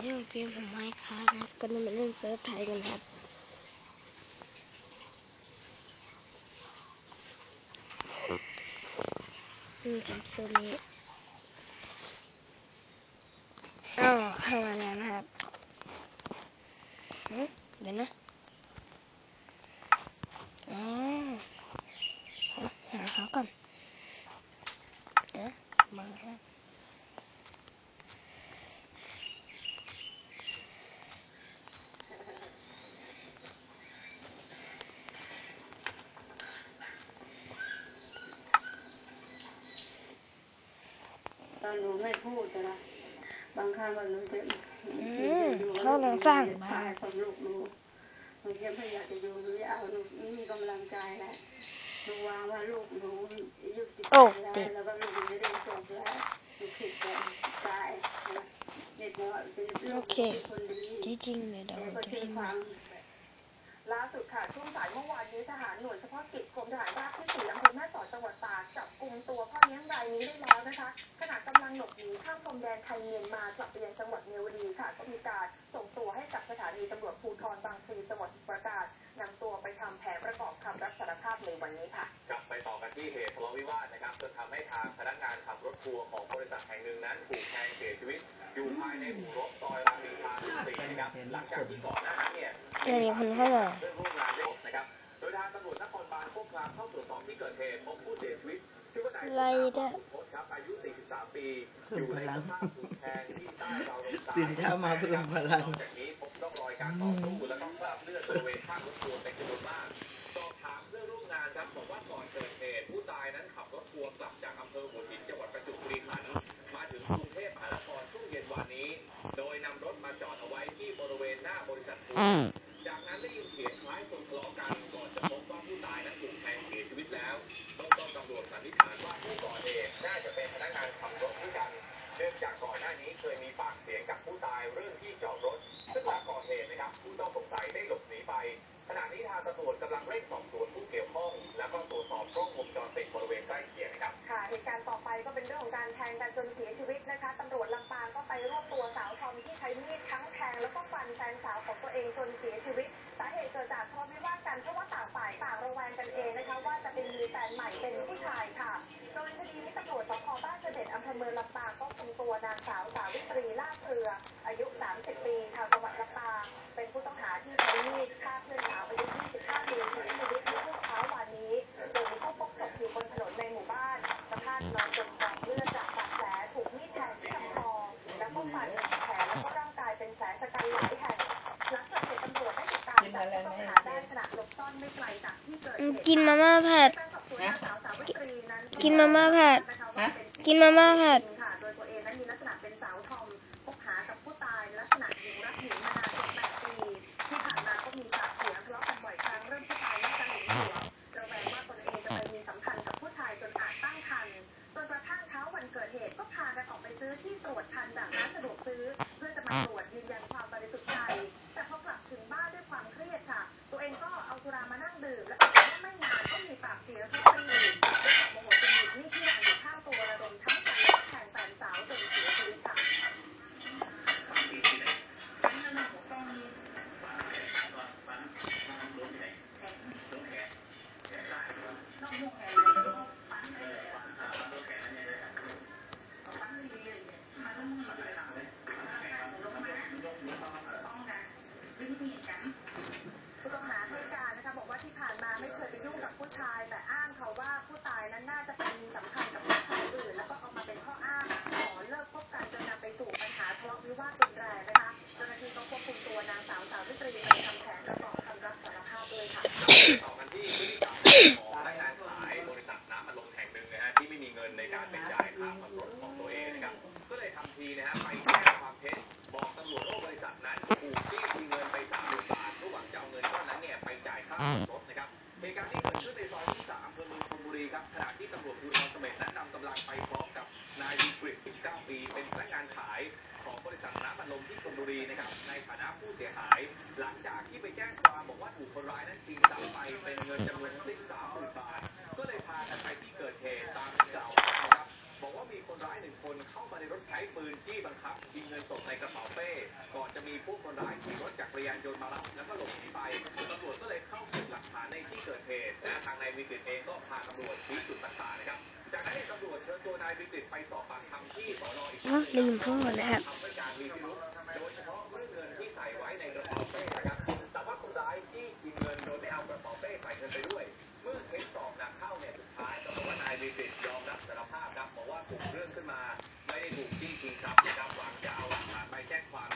เรื่องเกมของไม้ค้านะครับก็จะมาเล่นเซิร์ฟไทยกันครับนี่ครับเซิร์ฟนี้อ้าวเข้ามาแล้วนะครับเดี๋ยวนะอ๋อหาเขาก่อนเดี๋ยวมาครับ ตอนหนูไม่พูดแต่ละบางครั้งก็หนูจะอืมเขากำลังสร้างบ้าตายนกับลูกหนูหนูจะไม่อยากจะอยู่หนูจะเอาหนูมีกำลังใจแล้วหนูวางว่าลูกหนูอายุสิบโอ้แล้วติดแล้วก็ลูกหนูจะได้จบแล้วหนูคิดแต่ตายนะเด็กน้อยเป็นลูโอกเคเป็นคนดีที่จริงเลยเดี๋ยวแต่ผมก็จะเชื่อพิมพ์ฟัมาง ล่าสุดค่ะช่วงสายเมื่อวานนี้ทหารหน่วยเฉพาะกิจกรมทหารราบที่สี่อำเภอแม่สอดจังหวัดตากจับกลุ่มตัวพ่อเลี้ยงรายนี้ได้แล้วนะคะขณะกำลังหลบหนีข้ามพรมแดนไทยเมียนมากลับไปยังจังหวัดเมียวดีค่ะ ก็มีการส่งตัวให้กับสถานีตำรวจภูธรบางพลีจังหวัดสมุทรปราการนำตัวไปทำแผนประกอบคำรับสารภาพในวันนี้ค่ะกลับไปต่อกันที่เหตุทะเลาะวิวาทนะครับจนทำให้ทางพนักงานขับรถทัวร์ของบริษัทแห่งหนึ่งนั้นถูกแทงเสียชีวิตอยู่ภายในอู่รถซอยรามอินทรา14นะครับหลังจากที่ก่อน หน้านั้นเนี่ยเดี๋ยวมีคนเข้ามาเรื่องร่วมงานได้นะครับโดยทางตำรวจนครบาลโคกครามเข้าตรวจสอบที่เกิดเหตุพบผู้เสียชีวิตชื่อว่านายไรเด้อสุพจน์ครับอายุ43ปีอยู่ในสภาพถูกแทงที่ใต้ราวนมซ้ายตื่นเช้ามาเพิ่มพลังนอกจากนี้พบร่องรอยการต่อสู้และต้องคราบเลือดบริเวณข้างรถทัวร์เป็นจำนวนมากสอบถามเพื่อนร่วมงานครับบอกว่าก่อนเกิด เคยมีปากเสียงกับผู้ตายเรื่องที่จอดรถ ซึ่งหลังก่อเหตุนะครับ ผู้ต้องสงสัยได้หลบหนีไป ขณะนี้ทางตำรวจกำลังเร่งสอบสวนผู้เกี่ยวข้อง แล้วก็ตรวจสอบกล้องวงจรปิดบริเวณใกล้เคียงนะครับ ค่ะ เหตุการณ์ต่อไปก็เป็นเรื่องของการแทงกันจนเสียชีวิตนะคะตำรวจลำปางก็ไปรวบตัวสาวทอมที่ใช้มีดทั้งแทงแล้วก็ฟันแฟนสาวของตัวเองจนเสียชีวิต เสด็จอำเภอเมืองลำปางก็คุมตัวนางสาวสาวิตรีะกันบ่อยครั้งเริ่มผู้ตายน่าจะหึงหวงระแวงว่าตนเองจะไปมีสัมพันธ์กับผู้ชายจนอาจตั้งครรภ์จนกระทั่งเช้าวันเกิดเหตุก็พากันออกไปซื้อที่ตรวจคันจากร้านสะดวกซื้อ ว่าที่ผ่านมาไม่เคยไปยุ่งกับผู้ชาย แต่อ้างเขาว่าผู้ตายนั้นน่าจะเป็นมีสัมพันธ์กับผู้ชายอื่น แล้วก็เอามาเป็นข้ออ้างขอเลิกคบกันจนนำไปสู่ปัญหาทะเลาะวิวาทรุนแรงนะคะเจ้าหน้าที่ก็ควบคุมตัวนางสาวสาววิตรีไปทำแผนประกอบคำรับสารภาพด้วยค่ะต่อกันที่พฤติกรรมของพนักงานขายบริษัทน้ำมันลมแห่งหนึ่งนะฮะที่ไม่มีเงินในการเป็นจ่ายค่าขับรถของตัวเองนะครับก็เลยทำทีนะฮะไปแจ้งความเท็จบอกตำรวจว่าบริษัทนั้นถูกจี้มีเงิ รีนะครับในฐานะผู้เสียหาย หลังจากที่ไปแจ้งความบอกว่าถูกคนร้ายนั้นชิงทรัพย์ไปเป็นเงินจำนวนสิบสามหมื่นบาทก็เลยพากันไปที่เกิดเหตุตามที่กล่าวนะครับบอกว่ามีคนร้ายหนึ่งคนเข้ามาในรถใช้ปืนจี้บังคับยิงเงินสดในกระเป๋าเป้พวกคนร้ายขี่รถ กรยานยนต์มารับแล้วก็หลบหนีไปตำรวจก็เลยเข้าเก็บหลักฐานในที่เกิดเหตุและทางนายวิกฤตเองก็พาตำรวจชี้จุดต่างๆนะครับ จากนั้นเองตำรวจเชิญตัวนายวิกฤตไปสอบปากคำที่สอนอีกคอ๋อรั้งหนึ่งลืมพูดนะครับทำให้การมีพิรุธโดยเฉพาะเรื่องเงินที่ใส่ไว้ในกระเป๋าเป้นะครับแต่ว่าคนร้ายที่กินเงินโดยไม่เอากระเป๋าเป้ใส่เงินไปด้วย เมื่อเค้นสอบหนักเข้าเนี่ยสุดท้ายก็บอกว่านายวิกฤตยอมรับสารภาพครับบอกว่าถูกเรื่องขึ้นมา ไม่ได้ถูกจี้ชิงทรัพย์นะครับหวังจะเอาหลักฐานไปแจ้งความเ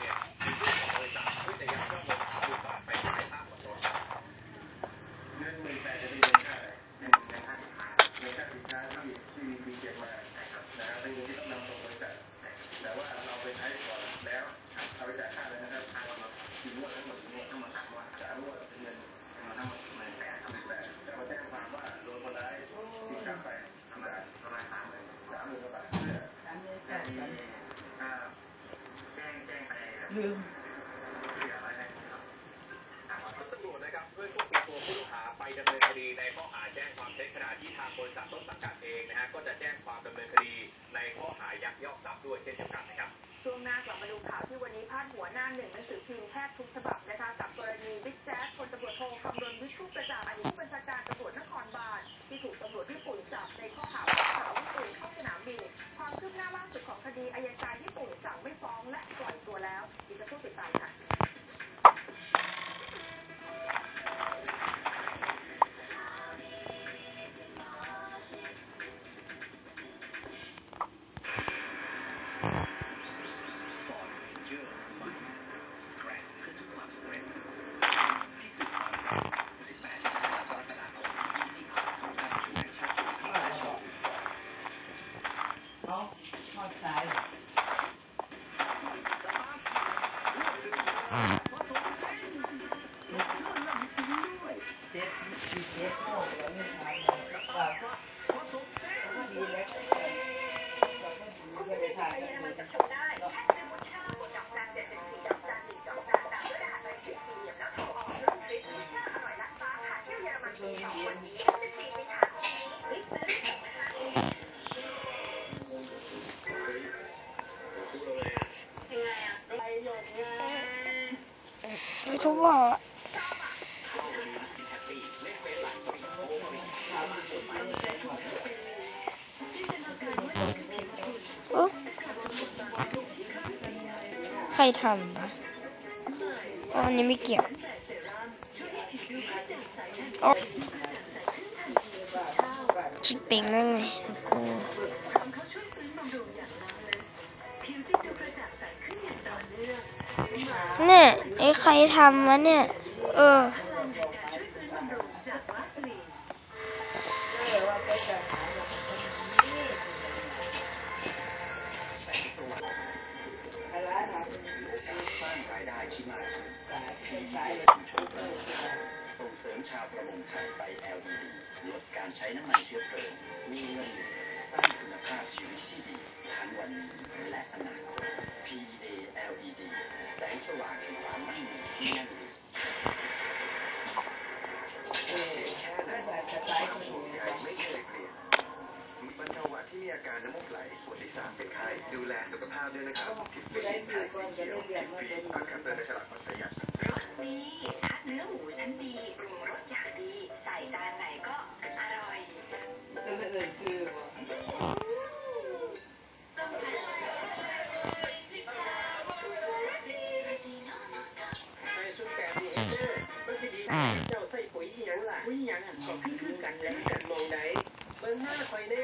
นี่ยมี หาไปดำเนินคดีในข้อหาแจ้งความเท็จขณะที่ทางบริษัทต้นสังกัดเองนะฮะก็จะแจ้งความดำเนินคดีในข้อหายักยอกทรัพย์ด้วยเช่นเดียวกันนะครับช่วงหน้ากลับมาดูข่าวที่วันนี้พาดหัวหน้าหนึ่งหนังสือพิมพ์แทบทุกฉบับนะคะกับกรณีบิ๊กแจ๊สพลตำรวจโทคำรณวิทูปกระจ่างอดีต Boa tarde. ใครทำวะอันนี้ไม่เกี่ยวอ๋อคิดเป็นแล้วไงกูเนี่ยไอ้ใครทำวะเนี่ย ออสร้างรายได้ที่มากขึ้นส่งเสริมชาวประมงไทยไป LED ลดการใช้น้ำมันเชื้อเพลิง มีเงินเหลือสร้างคุณภาพชีวิตที่ดีทั้งวันนี้และอนาคต PA LED แสงสว่างแห่งความมั่นคงที่ยั่งยืน น้ำมูกไหลปวดศีรษะเป็นไข้ดูแลสุขภาพด้วยนะครับทิปฟรีไทยสีเขียวทิปฟรีอ่านคำเตือนในฉลากก่อนใช้ยารสดีคัดเนื้อหมูชั้นดีปรุงรสอย่างดี ใส่จานไหนก็อร่อยใส่ชุดแบบนี้เด้อมันสิดีเจ้าใส่ปุ๋ยยังล่ะปุ๋ยยังอะก็คือคือกันแหละกันมองใดเบิ่งหน้าข่อยแน่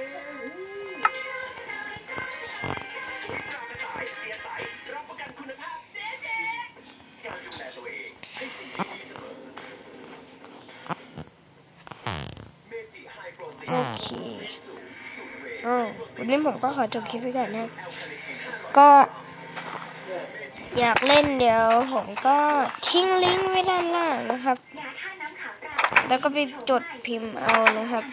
นนี้ผมก็ขอจบคลิปไปก่อนนะ ก็ อยากเล่นเดี๋ยวผมก็ทิ้งลิงก์ไว้ด้านล่างนะครับ แล้วก็ไปจดพิมพ์เอานะครับ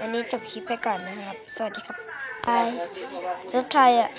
อันนี้จบคลิปไปก่อนนะครับ สวัสดีครับบายเซิร์ฟไทยอะ